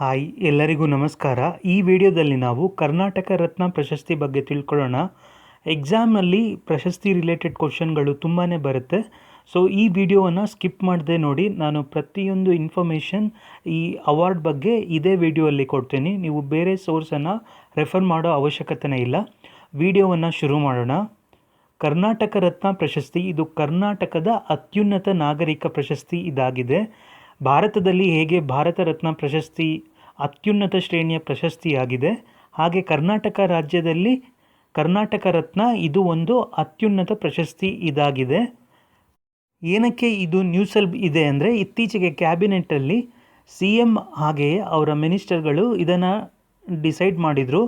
Hi, ಎಲ್ಲರಿಗೂ ನಮಸ್ಕಾರ. ಈ ವಿಡಿಯೋದಲ್ಲಿ ನಾವು ಕರ್ನಾಟಕ ರತ್ನ ಪ್ರಶಸ್ತಿ ಬಗ್ಗೆ ತಿಳ್ಕೊಳ್ಳೋಣ. ಎಕ್ಸಾಮಲ್ಲಿ ಪ್ರಶಸ್ತಿ ರಿಲೇಟೆಡ್ ಕ್ವಶನ್ಗಳು ತುಂಬಾ ಬರುತ್ತೆ. ಸೊ ಈ ವಿಡಿಯೋವನ್ನು ಸ್ಕಿಪ್ ಮಾಡದೆ ನೋಡಿ, ನಾನು ಪ್ರತಿಯೊಂದು ಇನ್ಫಾರ್ಮೇಷನ್ ಈ ಅವಾರ್ಡ್ ಬಗ್ಗೆ ಇದೇ ವಿಡಿಯೋಲ್ಲಿ ಕೊಡ್ತೀನಿ. ನೀವು ಬೇರೆ ಸೋರ್ಸನ್ನು ರೆಫರ್ ಮಾಡೋ ಅವಶ್ಯಕತೆನೇ ಇಲ್ಲ. ವಿಡಿಯೋವನ್ನು ಶುರು ಮಾಡೋಣ. ಕರ್ನಾಟಕ ರತ್ನ ಪ್ರಶಸ್ತಿ, ಇದು ಕರ್ನಾಟಕದ ಅತ್ಯುನ್ನತ ನಾಗರಿಕ ಪ್ರಶಸ್ತಿ ಇದಾಗಿದೆ. ಭಾರತದಲ್ಲಿ ಹೇಗೆ ಭಾರತ ರತ್ನ ಪ್ರಶಸ್ತಿ, ಅತ್ಯುನ್ನತ ಶ್ರೇಣಿಯ ಪ್ರಶಸ್ತಿಯಾಗಿದೆ, ಹಾಗೆ ಕರ್ನಾಟಕ ರಾಜ್ಯದಲ್ಲಿ ಕರ್ನಾಟಕ ರತ್ನ ಇದು ಒಂದು ಅತ್ಯುನ್ನತ ಪ್ರಶಸ್ತಿ ಇದಾಗಿದೆ. ಏನಕ್ಕೆ ಇದು ನ್ಯೂಸಲ್ಲಿ ಇದೆ ಅಂದರೆ ಇತ್ತೀಚೆಗೆ ಕ್ಯಾಬಿನೆಟ್ಟಲ್ಲಿ ಸಿ ಎಂ ಹಾಗೆಯೇ ಅವರ ಮಿನಿಸ್ಟರ್ಗಳು ಇದನ್ನು ಡಿಸೈಡ್ ಮಾಡಿದರು,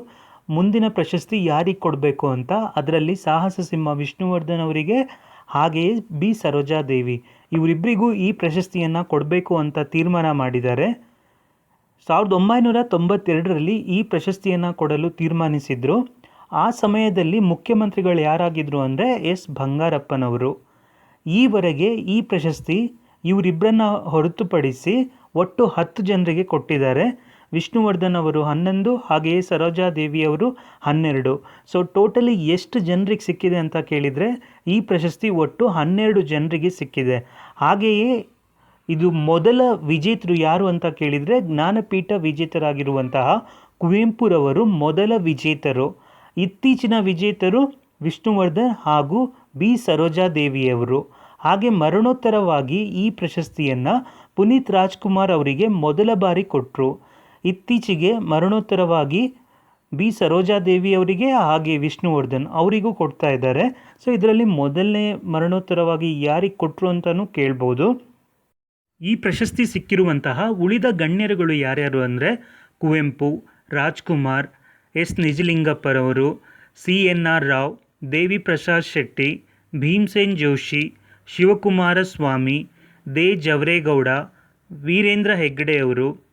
ಮುಂದಿನ ಪ್ರಶಸ್ತಿ ಯಾರಿಗೆ ಕೊಡಬೇಕು ಅಂತ. ಅದರಲ್ಲಿ ಸಾಹಸ ಸಿಂಹ ವಿಷ್ಣುವರ್ಧನ್ ಅವರಿಗೆ, ಹಾಗೆಯೇ ಬಿ. ಸರೋಜಾದೇವಿ. ಇವರಿಬ್ಬರಿಗೂ ಈ ಪ್ರಶಸ್ತಿಯನ್ನು ಕೊಡಬೇಕು ಅಂತ ತೀರ್ಮಾನ ಮಾಡಿದ್ದಾರೆ. ಸಾವಿರದ ಒಂಬೈನೂರ ತೊಂಬತ್ತೆರಡರಲ್ಲಿ ಈ ಪ್ರಶಸ್ತಿಯನ್ನು ಕೊಡಲು ತೀರ್ಮಾನಿಸಿದರು. ಆ ಸಮಯದಲ್ಲಿ ಮುಖ್ಯಮಂತ್ರಿಗಳು ಯಾರಾಗಿದ್ದರು ಅಂದರೆ ಎಸ್. ಬಂಗಾರಪ್ಪನವರು. ಈವರೆಗೆ ಈ ಪ್ರಶಸ್ತಿ ಇವರಿಬ್ಬರನ್ನ ಹೊರತುಪಡಿಸಿ ಒಟ್ಟು ಹತ್ತು ಜನರಿಗೆ ಕೊಟ್ಟಿದ್ದಾರೆ. ವಿಷ್ಣುವರ್ಧನ್ ಅವರು ಹನ್ನೊಂದು, ಹಾಗೆಯೇ ಸರೋಜಾದೇವಿಯವರು ಹನ್ನೆರಡು. ಸೊ ಟೋಟಲಿ ಎಷ್ಟು ಜನರಿಗೆ ಸಿಕ್ಕಿದೆ ಅಂತ ಕೇಳಿದರೆ, ಈ ಪ್ರಶಸ್ತಿ ಒಟ್ಟು ಹನ್ನೆರಡು ಜನರಿಗೆ ಸಿಕ್ಕಿದೆ. ಹಾಗೆಯೇ ಇದು ಮೊದಲ ವಿಜೇತರು ಯಾರು ಅಂತ ಕೇಳಿದರೆ, ಜ್ಞಾನಪೀಠ ವಿಜೇತರಾಗಿರುವಂತಹ ಕುವೆಂಪುರವರು ಮೊದಲ ವಿಜೇತರು. ಇತ್ತೀಚಿನ ವಿಜೇತರು ವಿಷ್ಣುವರ್ಧನ್ ಹಾಗೂ ಬಿ. ಸರೋಜಾದೇವಿಯವರು ಹಾಗೆ ಮರಣೋತ್ತರವಾಗಿ ಈ ಪ್ರಶಸ್ತಿಯನ್ನು ಪುನೀತ್ ರಾಜ್ಕುಮಾರ್ ಅವರಿಗೆ ಮೊದಲ ಬಾರಿ ಕೊಟ್ಟರು ಇತ್ತೀಚೆಗೆ ಮರಣೋತ್ತರವಾಗಿ ಬಿ. ಸರೋಜಾದೇವಿ ಅವರಿಗೆ ಹಾಗೆ ವಿಷ್ಣುವರ್ಧನ್ ಅವರಿಗೂ ಕೊಡ್ತಾ ಇದ್ದಾರೆ. ಸೊ, ಇದರಲ್ಲಿ ಮೊದಲನೇ ಮರಣೋತ್ತರವಾಗಿ ಯಾರಿಗೆ ಕೊಟ್ಟರು ಅಂತಲೂ ಕೇಳ್ಬೋದು. ಈ ಪ್ರಶಸ್ತಿ ಸಿಕ್ಕಿರುವಂತಹ ಉಳಿದ ಗಣ್ಯರುಗಳು ಯಾರ್ಯಾರು ಅಂದರೆ, Kuvempu, Rajkumar, S. ನಿಜಲಿಂಗಪ್ಪರವರು, C. N. R. Rao Devi Prasad Shetty, Bhimsen Joshi Shivakumara Swami they. Javaregowda, Veerendra ಹೆಗ್ಗಡೆಯವರು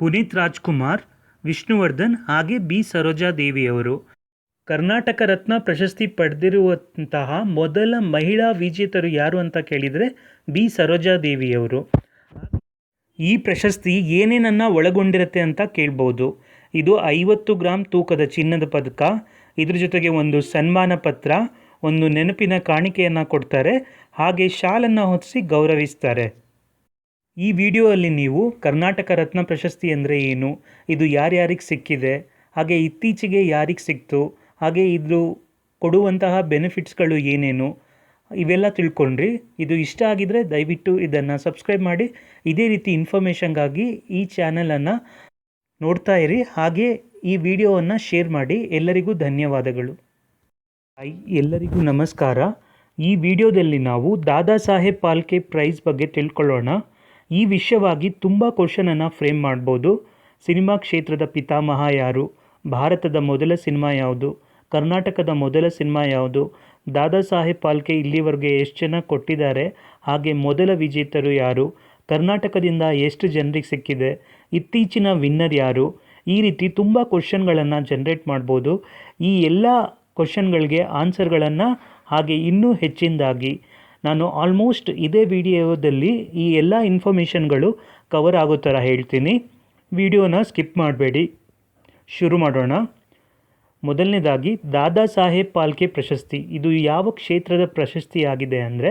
ಪುನೀತ್ ರಾಜ್ಕುಮಾರ್, ವಿಷ್ಣುವರ್ಧನ್ ಹಾಗೆ ಬಿ. ಸರೋಜಾದೇವಿಯವರು ಕರ್ನಾಟಕ ರತ್ನ ಪ್ರಶಸ್ತಿ ಪಡೆದಿರುವಂತಹ ಮೊದಲ ಮಹಿಳಾ ವಿಜೇತರು ಯಾರು ಅಂತ ಕೇಳಿದರೆ ಬಿ. ಸರೋಜಾದೇವಿಯವರು ಈ ಪ್ರಶಸ್ತಿ ಏನೇನನ್ನು ಒಳಗೊಂಡಿರುತ್ತೆ ಅಂತ ಕೇಳ್ಬೋದು. ಇದು ಐವತ್ತು ಗ್ರಾಮ್ ತೂಕದ ಚಿನ್ನದ ಪದಕ, ಇದ್ರ ಜೊತೆಗೆ ಒಂದು ಸನ್ಮಾನ ಪತ್ರ, ಒಂದು ನೆನಪಿನ ಕಾಣಿಕೆಯನ್ನು ಕೊಡ್ತಾರೆ, ಹಾಗೆ ಶಾಲನ್ನು ಹೊತ್ತಿಸಿ ಗೌರವಿಸ್ತಾರೆ. ಈ ವಿಡಿಯೋದಲ್ಲಿ ನೀವು ಕರ್ನಾಟಕ ರತ್ನ ಪ್ರಶಸ್ತಿ ಅಂದರೆ ಏನು, ಇದು ಯಾರ್ಯಾರಿಗೆ ಸಿಕ್ಕಿದೆ, ಹಾಗೆ ಇತ್ತೀಚೆಗೆ ಯಾರಿಗೆ ಸಿಕ್ತು, ಹಾಗೆ ಇದು ಕೊಡುವಂತಹ ಬೆನಿಫಿಟ್ಸ್ಗಳು ಏನೇನು, ಇವೆಲ್ಲ ತಿಳ್ಕೊಂಡ್ರಿ. ಇದು ಇಷ್ಟ ಆಗಿದರೆ ದಯವಿಟ್ಟು ಇದನ್ನು ಸಬ್ಸ್ಕ್ರೈಬ್ ಮಾಡಿ. ಇದೇ ರೀತಿ ಇನ್ಫಾರ್ಮೇಷನ್ಗಾಗಿ ಈ ಚಾನಲನ್ನು ನೋಡ್ತಾ ಇರಿ. ಹಾಗೆ ಈ ವಿಡಿಯೋವನ್ನು ಶೇರ್ ಮಾಡಿ. ಎಲ್ಲರಿಗೂ ಧನ್ಯವಾದಗಳು. ಎಲ್ಲರಿಗೂ ನಮಸ್ಕಾರ. ಈ ವಿಡಿಯೋದಲ್ಲಿ ನಾವು ದಾದಾ ಸಾಹೇಬ್ ಪಾಲ್ಕೆ ಪ್ರೈಸ್ ಬಗ್ಗೆ ತಿಳ್ಕೊಳ್ಳೋಣ. ಈ ವಿಷಯವಾಗಿ ತುಂಬ ಕ್ವಶನನ್ನು ಫ್ರೇಮ್ ಮಾಡ್ಬೋದು. ಸಿನಿಮಾ ಕ್ಷೇತ್ರದ ಪಿತಾಮಹ ಯಾರು? ಭಾರತದ ಮೊದಲ ಸಿನಿಮಾ ಯಾವುದು? ಕರ್ನಾಟಕದ ಮೊದಲ ಸಿನಿಮಾ ಯಾವುದು? ದಾದಾ ಸಾಹೇಬ್ ಪಾಲ್ಕೆ ಇಲ್ಲಿವರೆಗೆ ಎಷ್ಟು ಜನ ಕೊಟ್ಟಿದ್ದಾರೆ? ಹಾಗೆ ಮೊದಲ ವಿಜೇತರು ಯಾರು? ಕರ್ನಾಟಕದಿಂದ ಎಷ್ಟು ಜನರಿಗೆ ಸಿಕ್ಕಿದೆ? ಇತ್ತೀಚಿನ ವಿನ್ನರ್ ಯಾರು? ಈ ರೀತಿ ತುಂಬ ಕ್ವಶನ್ಗಳನ್ನು ಜನ್ರೇಟ್ ಮಾಡ್ಬೋದು. ಈ ಎಲ್ಲ ಕ್ವಶನ್ಗಳಿಗೆ ಆನ್ಸರ್ಗಳನ್ನು ಹಾಗೆ ಇನ್ನೂ ಹೆಚ್ಚಿನದಾಗಿ ನಾನು ಆಲ್ಮೋಸ್ಟ್ ಇದೇ ವಿಡಿಯೋದಲ್ಲಿ ಈ ಎಲ್ಲ ಇನ್ಫಾರ್ಮೇಷನ್ಗಳು ಕವರ್ ಆಗೋ ಥರ ಹೇಳ್ತೀನಿ. ವಿಡಿಯೋನ ಸ್ಕಿಪ್ ಮಾಡಬೇಡಿ. ಶುರು ಮಾಡೋಣ. ಮೊದಲನೇದಾಗಿ, ದಾದಾ ಸಾಹೇಬ್ ಪಾಲ್ಕೆ ಪ್ರಶಸ್ತಿ. ಇದು ಯಾವ ಕ್ಷೇತ್ರದ ಪ್ರಶಸ್ತಿಯಾಗಿದೆ ಅಂದರೆ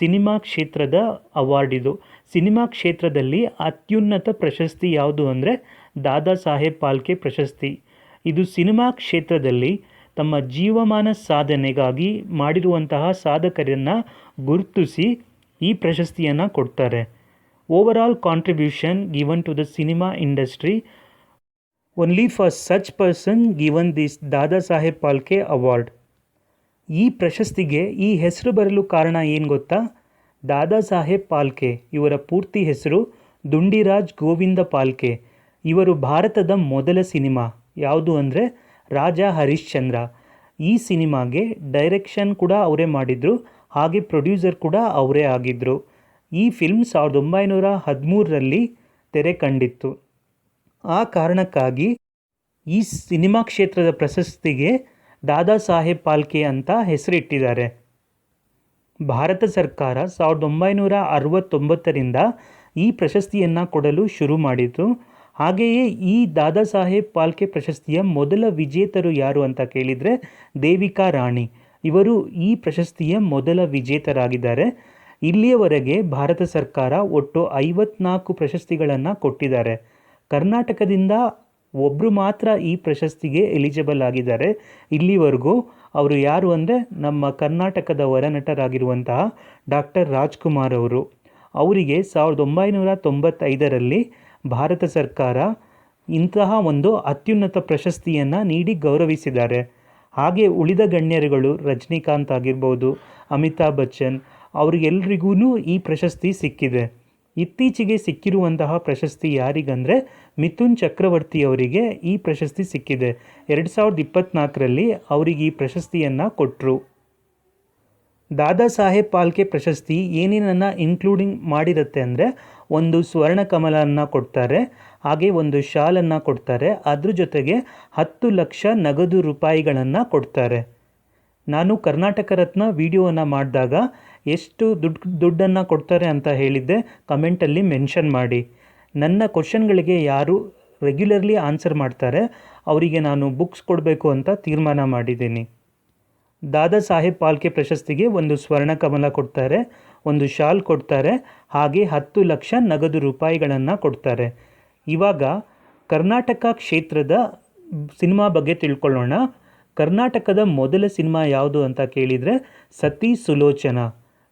ಸಿನಿಮಾ ಕ್ಷೇತ್ರದ ಅವಾರ್ಡ್ ಇದು. ಸಿನಿಮಾ ಕ್ಷೇತ್ರದಲ್ಲಿ ಅತ್ಯುನ್ನತ ಪ್ರಶಸ್ತಿ ಯಾವುದು ಅಂದರೆ ದಾದಾ ಸಾಹೇಬ್ ಪಾಲ್ಕೆ ಪ್ರಶಸ್ತಿ. ಇದು ಸಿನಿಮಾ ಕ್ಷೇತ್ರದಲ್ಲಿ ತಮ್ಮ ಜೀವಮಾನ ಸಾಧನೆಗಾಗಿ ಮಾಡಿರುವಂತಹ ಸಾಧಕರನ್ನು ಗುರುತಿಸಿ ಈ ಪ್ರಶಸ್ತಿಯನ್ನು ಕೊಡ್ತಾರೆ. Overall contribution given to the cinema industry only for such person given this Dada Saheb Phalke award ಈ ಪ್ರಶಸ್ತಿಗೆ ಈ ಹೆಸರು ಬರಲು ಕಾರಣ ಏನು ಗೊತ್ತಾ? ದಾದಾ ಸಾಹೇಬ್ ಪಾಲ್ಕೆ ಇವರ ಪೂರ್ತಿ ಹೆಸರು ದುಂಡಿರಾಜ್ ಗೋವಿಂದ ಪಾಲ್ಕೆ. ಇವರು ಭಾರತದ ಮೊದಲ ಸಿನಿಮಾ. ಯಾವುದು ಅಂದರೆ ರಾಜ ಹರಿಶ್ಚಂದ್ರ ಈ ಸಿನಿಮಾಗೆ ಡೈರೆಕ್ಷನ್ ಕೂಡ ಅವರೇ ಮಾಡಿದರು. ಹಾಗೆ ಪ್ರೊಡ್ಯೂಸರ್ ಕೂಡ ಅವರೇ ಆಗಿದ್ದರು ಈ ಫಿಲ್ಮ್ ಸಾವಿರದ ಒಂಬೈನೂರ ಹದಿಮೂರರಲ್ಲಿ ತೆರೆ ಕಂಡಿತ್ತು. ಆ ಕಾರಣಕ್ಕಾಗಿ ಈ ಸಿನಿಮಾ ಕ್ಷೇತ್ರದ ಪ್ರಶಸ್ತಿಗೆ ದಾದಾ ಸಾಹೇಬ್ ಪಾಲ್ಕೆ ಅಂತ ಹೆಸರಿಟ್ಟಿದ್ದಾರೆ. ಭಾರತ ಸರ್ಕಾರ ಸಾವಿರದ ಒಂಬೈನೂರ ಅರವತ್ತೊಂಬತ್ತರಿಂದ ಈ ಪ್ರಶಸ್ತಿಯನ್ನು ಕೊಡಲು ಶುರು ಮಾಡಿತು. ಹಾಗೆಯೇ ಈ ದಾದಾ ಸಾಹೇಬ್ ಪಾಲ್ಕೆ ಪ್ರಶಸ್ತಿಯ ಮೊದಲ ವಿಜೇತರು ಯಾರು ಅಂತ ಕೇಳಿದರೆ ದೇವಿಕಾ ರಾಣಿ. ಇವರು ಈ ಪ್ರಶಸ್ತಿಯ ಮೊದಲ ವಿಜೇತರಾಗಿದ್ದಾರೆ. ಇಲ್ಲಿಯವರೆಗೆ ಭಾರತ ಸರ್ಕಾರ ಒಟ್ಟು ಐವತ್ನಾಲ್ಕು ಪ್ರಶಸ್ತಿಗಳನ್ನು ಕೊಟ್ಟಿದ್ದಾರೆ. ಕರ್ನಾಟಕದಿಂದ ಒಬ್ಬರು ಮಾತ್ರ ಈ ಪ್ರಶಸ್ತಿಗೆ ಎಲಿಜಿಬಲ್ ಆಗಿದ್ದಾರೆ. ಇಲ್ಲಿವರೆಗೂ ಅವರು ಯಾರು ಅಂದರೆ ನಮ್ಮ ಕರ್ನಾಟಕದ ವರನಟರಾಗಿರುವಂತಹ ಡಾಕ್ಟರ್ ರಾಜ್ಕುಮಾರ್ ಅವರು. ಅವರಿಗೆ ಸಾವಿರದ ಒಂಬೈನೂರ ತೊಂಬತ್ತೈದರಲ್ಲಿ ಭಾರತ ಸರ್ಕಾರ ಇಂತಹ ಒಂದು ಅತ್ಯುನ್ನತ ಪ್ರಶಸ್ತಿಯನ್ನು ನೀಡಿ ಗೌರವಿಸಿದ್ದಾರೆ. ಹಾಗೆ ಉಳಿದ ಗಣ್ಯರುಗಳು ರಜನಿಕಾಂತ್ ಆಗಿರ್ಬೋದು, ಅಮಿತಾಬ್ ಬಚ್ಚನ್ ಅವರಿಗೆಲ್ರಿಗೂ ಈ ಪ್ರಶಸ್ತಿ ಸಿಕ್ಕಿದೆ. ಇತ್ತೀಚೆಗೆ ಸಿಕ್ಕಿರುವಂತಹ ಪ್ರಶಸ್ತಿ ಯಾರಿಗಂದರೆ ಮಿಥುನ್ ಚಕ್ರವರ್ತಿ ಅವರಿಗೆ ಈ ಪ್ರಶಸ್ತಿ ಸಿಕ್ಕಿದೆ. ಎರಡು ಸಾವಿರದ ಇಪ್ಪತ್ತ್ನಾಲ್ಕರಲ್ಲಿ ಅವರಿಗೆ ಈ ಪ್ರಶಸ್ತಿಯನ್ನು ಕೊಟ್ಟರು ದಾದಾ ಸಾಹೇಬ್ ಪಾಲ್ಕೆ ಪ್ರಶಸ್ತಿ ಏನೇನನ್ನು ಇನ್ಕ್ಲೂಡಿಂಗ್ ಮಾಡಿರುತ್ತೆ ಅಂದರೆ ಒಂದು ಸ್ವರ್ಣ ಕಮಲವನ್ನು ಕೊಡ್ತಾರೆ. ಹಾಗೆ ಒಂದು ಶಾಲನ್ನು ಕೊಡ್ತಾರೆ. ಅದ್ರ ಜೊತೆಗೆ ಹತ್ತು ಲಕ್ಷ ನಗದು ರೂಪಾಯಿಗಳನ್ನು ಕೊಡ್ತಾರೆ. ನಾನು ಕರ್ನಾಟಕ ರತ್ನ ವಿಡಿಯೋವನ್ನು ಮಾಡಿದಾಗ ಎಷ್ಟು ದುಡ್ಡು ದುಡ್ಡನ್ನು ಕೊಡ್ತಾರೆ ಅಂತ ಹೇಳಿದ್ದೆ. ಕಮೆಂಟಲ್ಲಿ ಮೆನ್ಷನ್ ಮಾಡಿ. ನನ್ನ ಕ್ವಶನ್ಗಳಿಗೆ ಯಾರು ರೆಗ್ಯುಲರ್ಲಿ ಆನ್ಸರ್ ಮಾಡ್ತಾರೆ, ಅವರಿಗೆ ನಾನು ಬುಕ್ಸ್ ಕೊಡಬೇಕು ಅಂತ ತೀರ್ಮಾನ ಮಾಡಿದ್ದೀನಿ. ದಾದಾ ಸಾಹೇಬ್ ಪಾಲ್ಕೆ ಪ್ರಶಸ್ತಿಗೆ ಒಂದು ಸ್ವರ್ಣ ಕಮಲ ಕೊಡ್ತಾರೆ, ಒಂದು ಶಾಲ್ ಕೊಡ್ತಾರೆ, ಹಾಗೆ ಹತ್ತು ಲಕ್ಷ ನಗದು ರೂಪಾಯಿಗಳನ್ನು ಕೊಡ್ತಾರೆ. ಇವಾಗ ಕರ್ನಾಟಕ ಕ್ಷೇತ್ರದ ಸಿನಿಮಾ ಬಗ್ಗೆ ತಿಳ್ಕೊಳ್ಳೋಣ. ಕರ್ನಾಟಕದ ಮೊದಲ ಸಿನಿಮಾ ಯಾವುದು ಅಂತ ಕೇಳಿದರೆ ಸತಿ ಸುಲೋಚನ.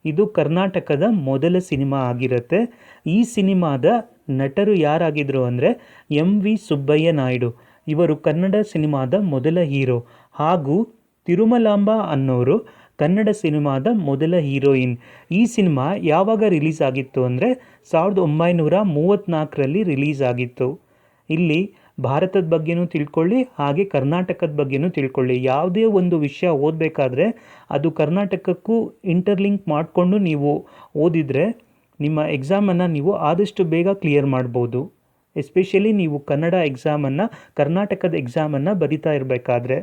ಇದು ಕರ್ನಾಟಕದ ಮೊದಲ ಸಿನಿಮಾ ಆಗಿರುತ್ತೆ. ಈ ಸಿನಿಮಾದ ನಟರು ಯಾರಾಗಿದ್ದರು ಅಂದರೆ ಎಂ ವಿ ಸುಬ್ಬಯ್ಯ ನಾಯ್ಡು. ಇವರು ಕನ್ನಡ ಸಿನಿಮಾದ ಮೊದಲ ಹೀರೋ. ಹಾಗೂ ತಿರುಮಲಾಂಬ ಅನ್ನೋರು ಕನ್ನಡ ಸಿನಿಮಾದ ಮೊದಲ ಹೀರೋಯಿನ್. ಈ ಸಿನಿಮಾ ಯಾವಾಗ ರಿಲೀಸ್ ಆಗಿತ್ತು ಅಂದರೆ ಸಾವಿರದ ಒಂಬೈನೂರ ಮೂವತ್ತ್ನಾಲ್ಕರಲ್ಲಿ ರಿಲೀಸ್ ಆಗಿತ್ತು. ಇಲ್ಲಿ ಭಾರತದ ಬಗ್ಗೆನೂ ತಿಳ್ಕೊಳ್ಳಿ, ಹಾಗೆ ಕರ್ನಾಟಕದ ಬಗ್ಗೆನೂ ತಿಳ್ಕೊಳ್ಳಿ. ಯಾವುದೇ ಒಂದು ವಿಷಯ ಓದಬೇಕಾದ್ರೆ ಅದು ಕರ್ನಾಟಕಕ್ಕೂ ಇಂಟರ್ಲಿಂಕ್ ಮಾಡಿಕೊಂಡು ನೀವು ಓದಿದರೆ ನಿಮ್ಮ ಎಕ್ಸಾಮನ್ನು ನೀವು ಆದಷ್ಟು ಬೇಗ ಕ್ಲಿಯರ್ ಮಾಡ್ಬೋದು. ಎಸ್ಪೆಷಲಿ ನೀವು ಕನ್ನಡ ಎಕ್ಸಾಮನ್ನು ಕರ್ನಾಟಕದ ಎಕ್ಸಾಮನ್ನು ಬರಿತಾ ಇರಬೇಕಾದ್ರೆ.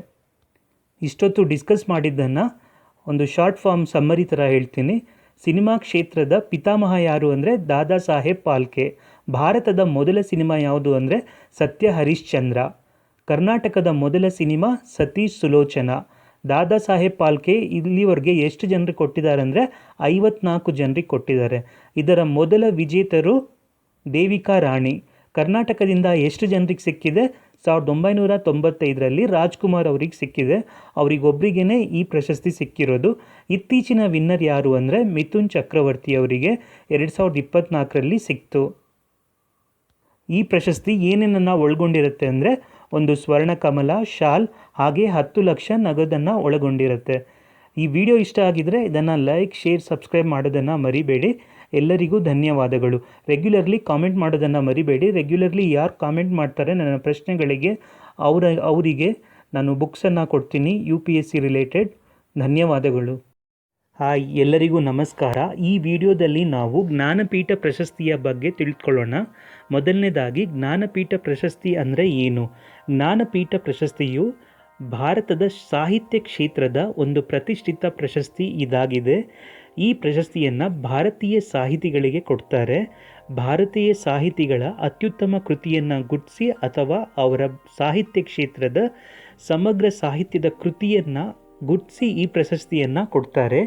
ಇಷ್ಟೊತ್ತು ಡಿಸ್ಕಸ್ ಮಾಡಿದ್ದನ್ನು ಒಂದು ಶಾರ್ಟ್ ಫಾರ್ಮ್ ಸಮ್ಮರಿ ಥರ ಹೇಳ್ತೀನಿ. ಸಿನಿಮಾ ಕ್ಷೇತ್ರದ ಪಿತಾಮಹ ಯಾರು ಅಂದರೆ ದಾದಾ ಸಾಹೇಬ್ ಪಾಲ್ಕೆ. ಭಾರತದ ಮೊದಲ ಸಿನಿಮಾ ಯಾವುದು ಅಂದರೆ ಸತ್ಯ ಹರಿಶ್ಚಂದ್ರ ಕರ್ನಾಟಕದ ಮೊದಲ ಸಿನಿಮಾ ಸತೀಶ್ ಸುಲೋಚನ. ದಾದಾ ಸಾಹೇಬ್ ಪಾಲ್ಕೆ ಇಲ್ಲಿವರೆಗೆ ಎಷ್ಟು ಜನರಿಗೆ ಕೊಟ್ಟಿದ್ದಾರೆ ಅಂದರೆ ಐವತ್ನಾಲ್ಕು ಜನರಿಗೆ ಕೊಟ್ಟಿದ್ದಾರೆ. ಇದರ ಮೊದಲ ವಿಜೇತರು ದೇವಿಕಾ ರಾಣಿ. ಕರ್ನಾಟಕದಿಂದ ಎಷ್ಟು ಜನರಿಗೆ ಸಿಕ್ಕಿದೆ? ಸಾವಿರದ ಒಂಬೈನೂರ ತೊಂಬತ್ತೈದರಲ್ಲಿ ರಾಜ್ಕುಮಾರ್ ಅವ್ರಿಗೆ ಸಿಕ್ಕಿದೆ. ಅವರಿಗೊಬ್ಬರಿಗೇ ಈ ಪ್ರಶಸ್ತಿ ಸಿಕ್ಕಿರೋದು. ಇತ್ತೀಚಿನ ವಿನ್ನರ್ ಯಾರು ಅಂದರೆ ಮಿಥುನ್ ಚಕ್ರವರ್ತಿ ಅವರಿಗೆ ಎರಡು ಸಾವಿರದ ಇಪ್ಪತ್ತ್ನಾಲ್ಕರಲ್ಲಿ ಸಿಕ್ತು. ಈ ಪ್ರಶಸ್ತಿ ಏನೇನನ್ನು ಒಳಗೊಂಡಿರುತ್ತೆ ಅಂದರೆ ಒಂದು ಸ್ವರ್ಣ ಕಮಲ, ಶಾಲ್, ಹಾಗೆ ಹತ್ತು ಲಕ್ಷ ನಗದನ್ನು ಒಳಗೊಂಡಿರುತ್ತೆ. ಈ ವಿಡಿಯೋ ಇಷ್ಟ ಆಗಿದ್ದರೆ ಇದನ್ನು ಲೈಕ್, ಶೇರ್, ಸಬ್ಸ್ಕ್ರೈಬ್ ಮಾಡೋದನ್ನು ಮರಿಬೇಡಿ. ಎಲ್ಲರಿಗೂ ಧನ್ಯವಾದಗಳು. ರೆಗ್ಯುಲರ್ಲಿ ಕಾಮೆಂಟ್ ಮಾಡೋದನ್ನು ಮರಿಬೇಡಿ. ರೆಗ್ಯುಲರ್ಲಿ ಯಾರು ಕಾಮೆಂಟ್ ಮಾಡ್ತಾರೆ ನನ್ನ ಪ್ರಶ್ನೆಗಳಿಗೆ ಅವರ, ಅವರಿಗೆ ನಾನು ಬುಕ್ಸನ್ನು ಕೊಡ್ತೀನಿ U P S C related ಧನ್ಯವಾದಗಳು. ಹಾಯ್ ಎಲ್ಲರಿಗೂ ನಮಸ್ಕಾರ. ಈ ವಿಡಿಯೋದಲ್ಲಿ ನಾವು ಜ್ಞಾನಪೀಠ ಪ್ರಶಸ್ತಿಯ ಬಗ್ಗೆ ತಿಳ್ಕೊಳ್ಳೋಣ. ಮೊದಲನೇದಾಗಿ, ಜ್ಞಾನಪೀಠ ಪ್ರಶಸ್ತಿ ಅಂದರೆ ಏನು? ಜ್ಞಾನಪೀಠ ಪ್ರಶಸ್ತಿಯು ಭಾರತದ ಸಾಹಿತ್ಯ ಕ್ಷೇತ್ರದ ಒಂದು ಪ್ರತಿಷ್ಠಿತ ಪ್ರಶಸ್ತಿ ಇದಾಗಿದೆ. ಈ ಪ್ರಶಸ್ತಿಯನ್ನು ಭಾರತೀಯ ಸಾಹಿತಿಗಳಿಗೆ ಕೊಡ್ತಾರೆ. ಭಾರತೀಯ ಸಾಹಿತಿಗಳ ಅತ್ಯುತ್ತಮ ಕೃತಿಯನ್ನು ಗುರುತಿಸಿ ಅಥವಾ ಅವರ ಸಾಹಿತ್ಯ ಕ್ಷೇತ್ರದ ಸಮಗ್ರ ಸಾಹಿತ್ಯದ ಕೃತಿಯನ್ನು ಗುರುತಿಸಿ ಈ ಪ್ರಶಸ್ತಿಯನ್ನು ಕೊಡ್ತಾರೆ.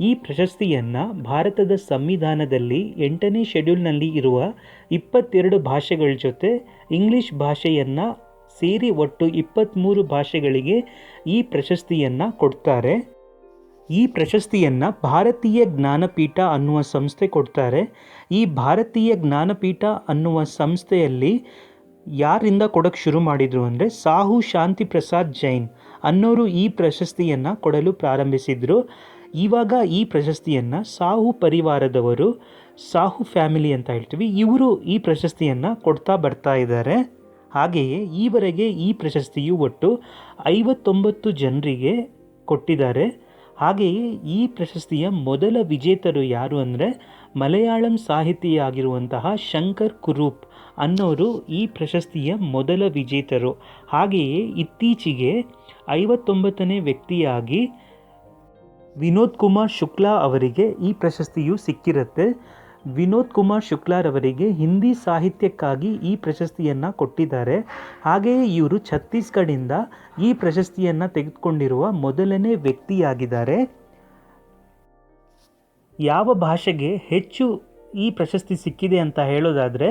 ಈ ಪ್ರಶಸ್ತಿಯನ್ನು ಭಾರತದ ಸಂವಿಧಾನದಲ್ಲಿ ಎಂಟನೇ ಶೆಡ್ಯೂಲ್ನಲ್ಲಿ ಇರುವ ಇಪ್ಪತ್ತೆರಡು ಭಾಷೆಗಳ ಜೊತೆ ಇಂಗ್ಲಿಷ್ ಭಾಷೆಯನ್ನು ಸೇರಿ ಒಟ್ಟು ಇಪ್ಪತ್ತ್ಮೂರು ಭಾಷೆಗಳಿಗೆ ಈ ಪ್ರಶಸ್ತಿಯನ್ನು ಕೊಡ್ತಾರೆ. ಈ ಪ್ರಶಸ್ತಿಯನ್ನು ಭಾರತೀಯ ಜ್ಞಾನಪೀಠ ಅನ್ನುವ ಸಂಸ್ಥೆ ಕೊಡ್ತಾರೆ. ಈ ಭಾರತೀಯ ಜ್ಞಾನಪೀಠ ಅನ್ನುವ ಸಂಸ್ಥೆಯಲ್ಲಿ ಯಾರಿಂದ ಕೊಡೋಕ್ಕೆ ಶುರು ಮಾಡಿದರು ಅಂದರೆ ಸಾಹು ಶಾಂತಿ ಪ್ರಸಾದ್ ಜೈನ್ ಅನ್ನೋರು ಈ ಪ್ರಶಸ್ತಿಯನ್ನು ಕೊಡಲು ಪ್ರಾರಂಭಿಸಿದರು. ಇವಾಗ ಈ ಪ್ರಶಸ್ತಿಯನ್ನು ಸಾಹು ಪರಿವಾರದವರು, ಸಾಹು ಫ್ಯಾಮಿಲಿ ಅಂತ ಹೇಳ್ತೀವಿ, ಇವರು ಈ ಪ್ರಶಸ್ತಿಯನ್ನು ಕೊಡ್ತಾ ಬರ್ತಾ ಇದ್ದಾರೆ. ಹಾಗೆಯೇ ಈವರೆಗೆ ಈ ಪ್ರಶಸ್ತಿಯು ಒಟ್ಟು ಐವತ್ತೊಂಬತ್ತು ಜನರಿಗೆ ಕೊಟ್ಟಿದ್ದಾರೆ. ಹಾಗೆಯೇ ಈ ಪ್ರಶಸ್ತಿಯ ಮೊದಲ ವಿಜೇತರು ಯಾರು ಅಂದರೆ ಮಲಯಾಳಂ ಸಾಹಿತಿಯಾಗಿರುವಂತಹ ಶಂಕರ್ ಕುರೂಪ್ ಅನ್ನೋರು ಈ ಪ್ರಶಸ್ತಿಯ ಮೊದಲ ವಿಜೇತರು. ಹಾಗೆಯೇ ಇತ್ತೀಚೆಗೆ ಐವತ್ತೊಂಬತ್ತನೇ ವ್ಯಕ್ತಿಯಾಗಿ ವಿನೋದ್ ಕುಮಾರ್ ಶುಕ್ಲಾ ಅವರಿಗೆ ಈ ಪ್ರಶಸ್ತಿಯು ಸಿಕ್ಕಿರುತ್ತೆ. ವಿನೋದ್ ಕುಮಾರ್ ಶುಕ್ಲಾರವರಿಗೆ ಹಿಂದಿ ಸಾಹಿತ್ಯಕ್ಕಾಗಿ ಈ ಪ್ರಶಸ್ತಿಯನ್ನು ಕೊಟ್ಟಿದ್ದಾರೆ. ಹಾಗೆಯೇ ಇವರು ಛತ್ತೀಸ್ಗಢಿಂದ ಈ ಪ್ರಶಸ್ತಿಯನ್ನು ತೆಗೆದುಕೊಂಡಿರುವ ಮೊದಲನೇ ವ್ಯಕ್ತಿಯಾಗಿದ್ದಾರೆ. ಯಾವ ಭಾಷೆಗೆ ಹೆಚ್ಚು ಈ ಪ್ರಶಸ್ತಿ ಸಿಕ್ಕಿದೆ ಅಂತ ಹೇಳೋದಾದರೆ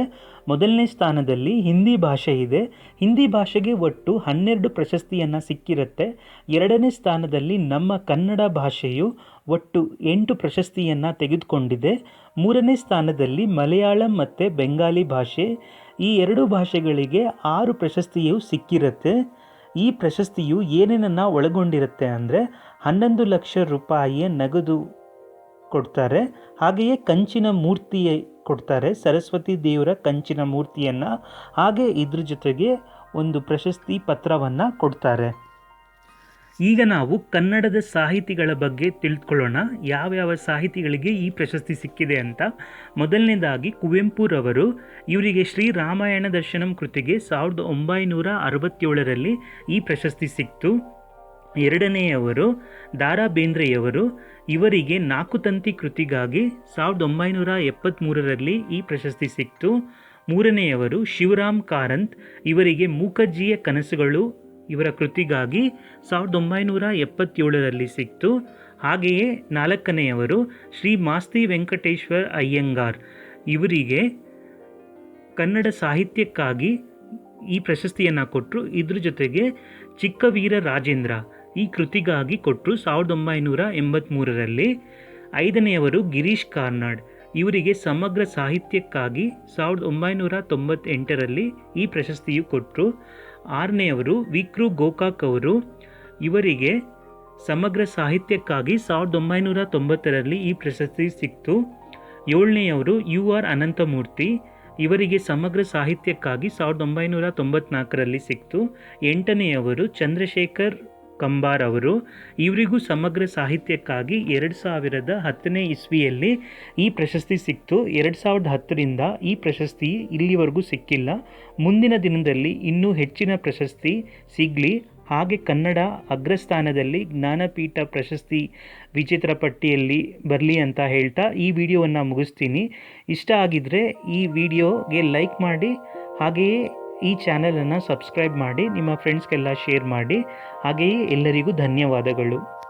ಮೊದಲನೇ ಸ್ಥಾನದಲ್ಲಿ ಹಿಂದಿ ಭಾಷೆ ಇದೆ. ಹಿಂದಿ ಭಾಷೆಗೆ ಒಟ್ಟು ಹನ್ನೆರಡು ಪ್ರಶಸ್ತಿಯನ್ನು ಸಿಕ್ಕಿರುತ್ತೆ. ಎರಡನೇ ಸ್ಥಾನದಲ್ಲಿ ನಮ್ಮ ಕನ್ನಡ ಭಾಷೆಯು ಒಟ್ಟು ಎಂಟು ಪ್ರಶಸ್ತಿಯನ್ನು ತೆಗೆದುಕೊಂಡಿದೆ. ಮೂರನೇ ಸ್ಥಾನದಲ್ಲಿ ಮಲಯಾಳಂ ಮತ್ತು ಬೆಂಗಾಲಿ ಭಾಷೆ. ಈ ಎರಡು ಭಾಷೆಗಳಿಗೆ ಆರು ಪ್ರಶಸ್ತಿಯು ಸಿಕ್ಕಿರುತ್ತೆ. ಈ ಪ್ರಶಸ್ತಿಯು ಏನೇನನ್ನು ಒಳಗೊಂಡಿರುತ್ತೆ ಅಂದರೆ ಹನ್ನೊಂದು ಲಕ್ಷ ರೂಪಾಯಿಯ ನಗದು ಕೊಡ್ತಾರೆ. ಹಾಗೆಯೇ ಕಂಚಿನ ಮೂರ್ತಿ ಕೊಡ್ತಾರೆ. ಸರಸ್ವತಿ ದೇವರ ಕಂಚಿನ ಮೂರ್ತಿಯನ್ನು. ಹಾಗೆ ಇದ್ರ ಜೊತೆಗೆ ಒಂದು ಪ್ರಶಸ್ತಿ ಪತ್ರವನ್ನು ಕೊಡ್ತಾರೆ. ಈಗ ನಾವು ಕನ್ನಡದ ಸಾಹಿತಿಗಳ ಬಗ್ಗೆ ತಿಳ್ಕೊಳ್ಳೋಣ. ಯಾವ್ಯಾವ ಸಾಹಿತಿಗಳಿಗೆ ಈ ಪ್ರಶಸ್ತಿ ಸಿಕ್ಕಿದೆ ಅಂತ. ಮೊದಲನೇದಾಗಿ ಕುವೆಂಪುರವರು ಇವರಿಗೆ ಶ್ರೀ ರಾಮಾಯಣ ದರ್ಶನಂ ಕೃತಿಗೆ ಸಾವಿರದ ಒಂಬೈನೂರ ಅರವತ್ತೇಳರಲ್ಲಿ ಈ ಪ್ರಶಸ್ತಿ ಸಿಕ್ತು. ಎರಡನೆಯವರು ದಾರಾ ಬೇಂದ್ರೆಯವರು ಇವರಿಗೆ ನಾಲ್ಕು ತಂತಿ ಕೃತಿಗಾಗಿ ಸಾವಿರದ ಒಂಬೈನೂರ ಎಪ್ಪತ್ತ್ಮೂರರಲ್ಲಿ ಈ ಪ್ರಶಸ್ತಿ ಸಿಕ್ತು. ಮೂರನೆಯವರು ಶಿವರಾಮ್ ಕಾರಂತ್. ಇವರಿಗೆ ಮೂಕಜ್ಜಿಯ ಕನಸುಗಳು ಇವರ ಕೃತಿಗಾಗಿ ಸಾವಿರದ ಒಂಬೈನೂರ ಎಪ್ಪತ್ತೇಳರಲ್ಲಿ ಸಿಕ್ತು. ಹಾಗೆಯೇ ನಾಲ್ಕನೆಯವರು ಶ್ರೀ ಮಾಸ್ತಿ ವೆಂಕಟೇಶ್ವರ್ ಅಯ್ಯಂಗಾರ್. ಇವರಿಗೆ ಕನ್ನಡ ಸಾಹಿತ್ಯಕ್ಕಾಗಿ ಈ ಪ್ರಶಸ್ತಿಯನ್ನು ಕೊಟ್ಟರು ಇದ್ರ ಜೊತೆಗೆ ಚಿಕ್ಕವೀರ ರಾಜೇಂದ್ರ. ಈ ಕೃತಿಗಾಗಿ ಕೊಟ್ಟರು ಸಾವಿರದ ಒಂಬೈನೂರ ಎಂಬತ್ತ್ಮೂರರಲ್ಲಿ ಐದನೆಯವರು ಗಿರೀಶ್ ಕಾರ್ನಾಡ್. ಇವರಿಗೆ ಸಮಗ್ರ ಸಾಹಿತ್ಯಕ್ಕಾಗಿ ಸಾವಿರದ ಒಂಬೈನೂರ ತೊಂಬತ್ತೆಂಟರಲ್ಲಿ ಈ ಪ್ರಶಸ್ತಿಯು ಕೊಟ್ಟರು ಆರನೆಯವರು ವಿಕ್ರು ಗೋಕಾಕ್ ಅವರು. ಇವರಿಗೆ ಸಮಗ್ರ ಸಾಹಿತ್ಯಕ್ಕಾಗಿ ಸಾವಿರದ ಒಂಬೈನೂರ ತೊಂಬತ್ತರಲ್ಲಿ ಈ ಪ್ರಶಸ್ತಿ ಸಿಕ್ತು. ಏಳನೆಯವರು ಯು ಆರ್ ಅನಂತಮೂರ್ತಿ. ಇವರಿಗೆ ಸಮಗ್ರ ಸಾಹಿತ್ಯಕ್ಕಾಗಿ ಸಾವಿರದ ಒಂಬೈನೂರ ತೊಂಬತ್ನಾಲ್ಕರಲ್ಲಿ ಸಿಕ್ತು. ಎಂಟನೆಯವರು ಚಂದ್ರಶೇಖರ್ ಕಂಬಾರ್ ಅವರು, ಇವರಿಗೂ ಸಮಗ್ರ ಸಾಹಿತ್ಯಕ್ಕಾಗಿ ಎರಡು ಸಾವಿರದ ಹತ್ತನೇ ಇಸ್ವಿಯಲ್ಲಿ ಈ ಪ್ರಶಸ್ತಿ ಸಿಕ್ತು. ಎರಡು ಸಾವಿರದ ಹತ್ತರಿಂದ ಈ ಪ್ರಶಸ್ತಿ ಇಲ್ಲಿವರೆಗೂ ಸಿಕ್ಕಿಲ್ಲ. ಮುಂದಿನ ದಿನದಲ್ಲಿ ಇನ್ನೂ ಹೆಚ್ಚಿನ ಪ್ರಶಸ್ತಿ ಸಿಗಲಿ. ಹಾಗೆ ಕನ್ನಡ ಅಗ್ರಸ್ಥಾನದಲ್ಲಿ ಜ್ಞಾನಪೀಠ ಪ್ರಶಸ್ತಿ ವಿಚಿತ್ರ ಪಟ್ಟಿಯಲ್ಲಿ ಬರಲಿ ಅಂತ ಹೇಳ್ತಾ ಈ ವಿಡಿಯೋವನ್ನು ಮುಗಿಸ್ತೀನಿ. ಇಷ್ಟ ಆಗಿದ್ದರೆ ಈ ವಿಡಿಯೋಗೆ ಲೈಕ್ ಮಾಡಿ. ಹಾಗೆಯೇ ಈ ಚಾನಲನ್ನು ಸಬ್ಸ್ಕ್ರೈಬ್ ಮಾಡಿ ನಿಮ್ಮ ಫ್ರೆಂಡ್ಸ್ಗೆಲ್ಲ ಶೇರ್ ಮಾಡಿ. ಹಾಗೆಯೇ ಎಲ್ಲರಿಗೂ ಧನ್ಯವಾದಗಳು.